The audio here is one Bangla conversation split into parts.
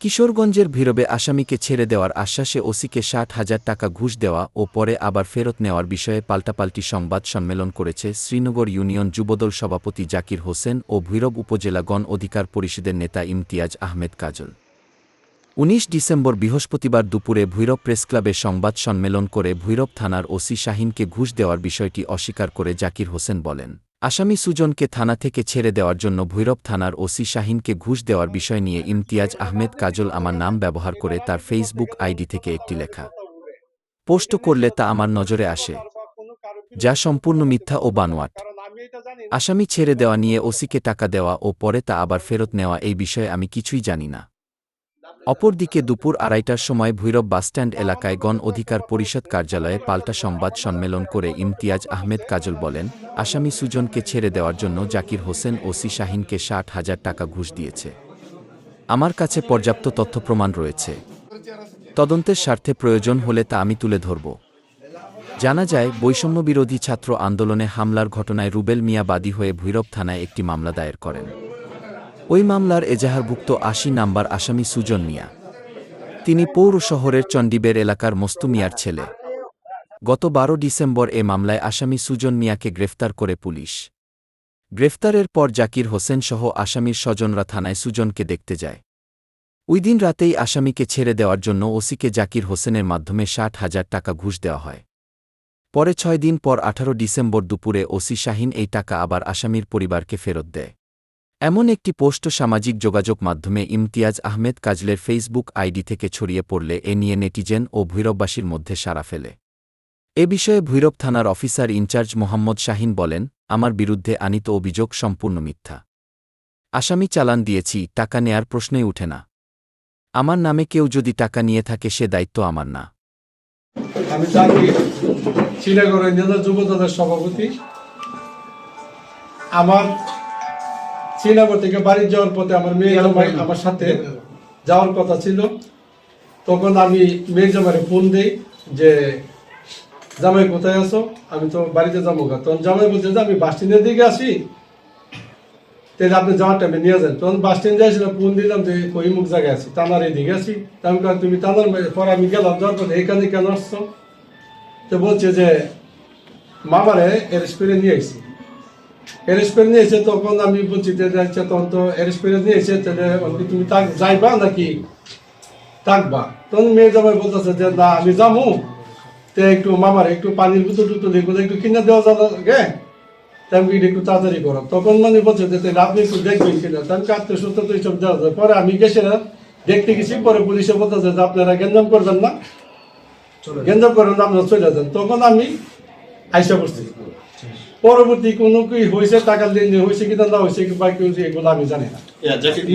কিশোরগঞ্জের ভৈরবে আসামিকে ছেড়ে দেওয়ার আশ্বাসে ওসিকে ষাট হাজার টাকা ঘুষ দেওয়া ও পরে আবার ফেরত নেওয়ার বিষয়ে পাল্টাপাল্টি সংবাদ সম্মেলন করেছে শ্রীনগর ইউনিয়ন যুবদল সভাপতি জাকির হোসেন ও ভৈরব উপজেলা গণ অধিকার পরিষদের নেতা ইমতিয়াজ আহমেদ কাজল। উনিশ ডিসেম্বর বৃহস্পতিবার দুপুরে ভৈরব প্রেসক্লাবে সংবাদ সম্মেলন করে ভৈরব থানার ওসি শাহিনকে ঘুষ দেওয়ার বিষয়টি অস্বীকার করে জাকির হোসেন বলেন। আসামি সুজনকে থানা থেকে ছেড়ে দেওয়ার জন্য ভৈরব থানার ওসি শাহিনকে ঘুষ দেওয়ার বিষয় নিয়ে ইমতিয়াজ আহমেদ কাজল আমার নাম ব্যবহার করে তার ফেসবুক আইডি থেকে একটি লেখা। পোস্ট করলে তা আমার নজরে আসে। যা সম্পূর্ণ মিথ্যা ও বানোয়াট। আসামি ছেড়ে দেওয়া নিয়ে ওসিকে টাকা দেওয়া ও পরে তা আবার ফেরত নেওয়া এই বিষয়ে আমি কিছুই জানি না। অপরদিকে দুপুর আড়াইটার সময় ভৈরব বাসস্ট্যান্ড এলাকায় গণ অধিকার পরিষদ কার্যালয়ে পাল্টা সংবাদ সম্মেলন করে ইমতিয়াজ আহমেদ কাজল বলেন, আসামি সুজনকে ছেড়ে দেওয়ার জন্য জাকির হোসেন ওসি শাহিনকে ষাট হাজার টাকা ঘুষ দিয়েছে। আমার কাছে পর্যাপ্ত তথ্য প্রমাণ রয়েছে। তদন্তের স্বার্থে প্রয়োজন হলে তা আমি তুলে ধরব। জানা যায় বৈষম্যবিরোধী ছাত্র আন্দোলনে হামলার ঘটনায় রুবেল মিয়া বাদী হয়ে ভৈরব থানায় একটি মামলা দায়ের করেন। ওই মামলার এজাহারভুক্ত আশি নাম্বার আসামি সুজন মিয়া। তিনি পৌর শহরের চণ্ডীবের এলাকার মস্তু মিয়ার ছেলে। গত বারো ডিসেম্বর এ মামলায় আসামি সুজন মিয়াকে গ্রেফতার করে পুলিশ। গ্রেফতারের পর জাকির হোসেন সহ আসামির স্বজনরা থানায় সুজনকে দেখতে যায়। ওই দিন রাতেই আসামিকে ছেড়ে দেওয়ার জন্য ওসিকে জাকির হোসেনের মাধ্যমে ষাট হাজার টাকা ঘুষ দেওয়া হয়। পরে ছয় দিন পর আঠারো ডিসেম্বর দুপুরে ওসি শাহিন এই টাকা আবার আসামির পরিবারকে ফেরত দেয়। এমন একটি পোস্ট সামাজিক যোগাযোগ মাধ্যমে ইমতিয়াজ আহমেদ কাজলের ফেসবুক আইডি থেকে ছড়িয়ে পড়লে এ নিয়ে নেটিজেন ও ভৈরববাসীর মধ্যে সাড়া ফেলে। এ বিষয়ে ভৈরব থানার অফিসার ইনচার্জ মোহাম্মদ শাহিন বলেন, আমার বিরুদ্ধে আনিত অভিযোগ সম্পূর্ণ মিথ্যা। আসামি চালান দিয়েছি, টাকা নেয়ার প্রশ্নই উঠে না। আমার নামে কেউ যদি টাকা নিয়ে থাকে, সে দায়িত্ব আমার না। আমি যুব দলের সভাপতি, আমার শ্রীনগর থেকে বাড়ি যাওয়ার পথে আমার মেয়ে আমার সাথে যাওয়ার কথা ছিল। তখন আমি মেয়ে জামাইরে ফোন দিই যে জামাই কোথায় আছো? আমি তো বাড়িতে যাব গা। তখন জামাই বলছে যে আমি বাস স্ট্যান্ডের দিকে আসি তাহলে আপনি যাওয়ার টাইমে নিয়ে যান। তখন বাস স্ট্যান্ডে আসলে ফোন দিলাম যে ওই মুখ জায়গায় আছি? টানার এদিকে আছি। আমি বললাম, তুমি টানার পরে আমি গেলাম যাওয়ার পরে এখানে কেন আসছো? তো বলছে যে মামারে এরেস্ট করে নিয়ে এসেছি এরেস্ট করে নিয়ে এসে তখন আমি বলছি যে আচ্ছা তখন তো এরেস্ট করে নিয়ে এসে তাহলে তুমি তাক যাইবা নাকি? থাকবা। তখন মেয়ে জামাই বলতেছে যে না আমি যাব তো একটু মামার একটু পানির বোতল টুতল এগুলো একটু কিনে দেওয়া যাবে গে আমি একটু তাড়াতাড়ি করো তখন মানে বলছে যে তাহলে আপনি একটু দেখবেন কিনা? তার কাটতে সুস্থ তো এইসব দেওয়া যায়। পরে আমি গেছি না দেখতে গেছি পরে পুলিশে বলতেছে যে আপনারা গেঞ্জাম করবেন না। গেঞ্জাম করবেন আপনারা চলে যান। তখন আমি আইসা পড়ছি পরবর্তী কোনো কি হয়েছে টাকা লেনদেন হয়েছে কিনা না হয়েছে কি বাকি হয়েছে এগুলো আমি জানি না।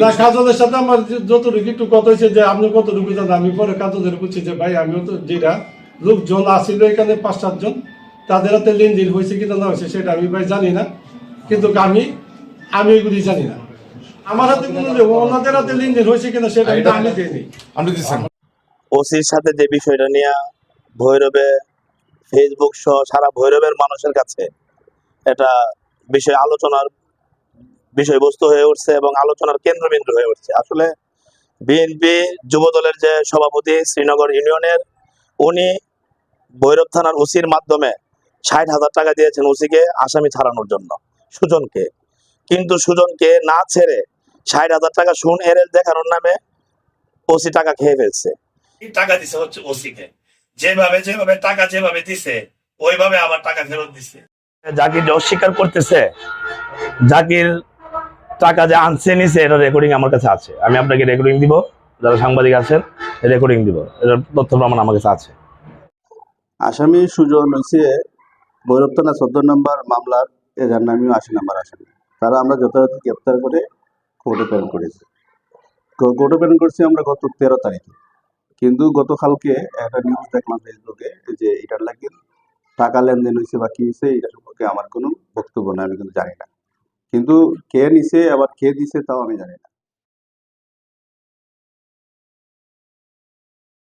না কাজলের সাথে আমার যতটুকু একটু কথা হয়েছে যে আপনি কতটুকু জানেন আমি পরে কাজলের বলছি যে ভাই আমিও তো যেটা লোকজন আসিল এখানে পাঁচ সাতজন তাদের হাতে লেনদেন হয়েছে কিনা না হয়েছে সেটা আমি ভাই জানি না। কিন্তু আমি আমি এগুলি জানি না। আমার হাতে কোনো ওনাদের হাতে লেনদেন হয়েছে কিনা সেটা আমি দিচ্ছেন ওসির সাথে যে বিষয়টা নিয়ে ভৈরবে ফেসবুক সহ সারা ভৈরবের মানুষের কাছে এটা বিষয় আলোচনার বিষয়বস্তু হয়ে উঠছে এবং আলোচনার কেন্দ্রবিন্দু হয়ে উঠছে। আসলে বিএনপি যুব দলের যে সভাপতি শ্রীনগর ইউনিয়নের, উনি ভৈরব থানার ওসির মাধ্যমে ষাট হাজার টাকা দিয়েছেন ওসিকে আসামি ছাড়ানোর জন্য, সুজনকে। কিন্তু সুজনকে না ছেড়ে ষাট হাজার টাকা সুন এর দেখানোর নামে ওসি টাকা খেয়ে ফেলছে। টাকা দিছে হচ্ছে ওসিকে? যেভাবে যেভাবে টাকা যেভাবে দিছে, ওইভাবে আবার টাকা ফেরত দিছে। জাকির অস্বীকার করতেছে, জাকির টাকা যে আনছে, নিছে, এটা রেকর্ডিং আমার কাছে আছে। আমি আপনাকে রেকর্ডিং দিব, যারা সাংবাদিক আছেন রেকর্ডিং দিব। এটার তথ্য প্রমাণ আমার কাছে আছে। আসামি সুজন হয়েছে ভৈরব চোদ্দ নম্বর, মামলার এজার নামীয় আশি নম্বর আসামি। তারা আমরা যথাযথ গ্রেপ্তার করে কোর্টে প্রেরণ করেছি। কোর্টে প্রেরণ করছি আমরা গত তেরো তারিখে। কিন্তু গতকালকে একটা নিউজ দেখলাম ফেসবুকে যে এটার লাগে টাকা লেনদেন হয়েছে বা কি হয়েছে, এটা সম্পর্কে আমার কোনো বক্তব্য নেই, আমি কিন্তু জানি না। কিন্তু কে নিছে, আবার কে দিছে, তাও আমি জানি না।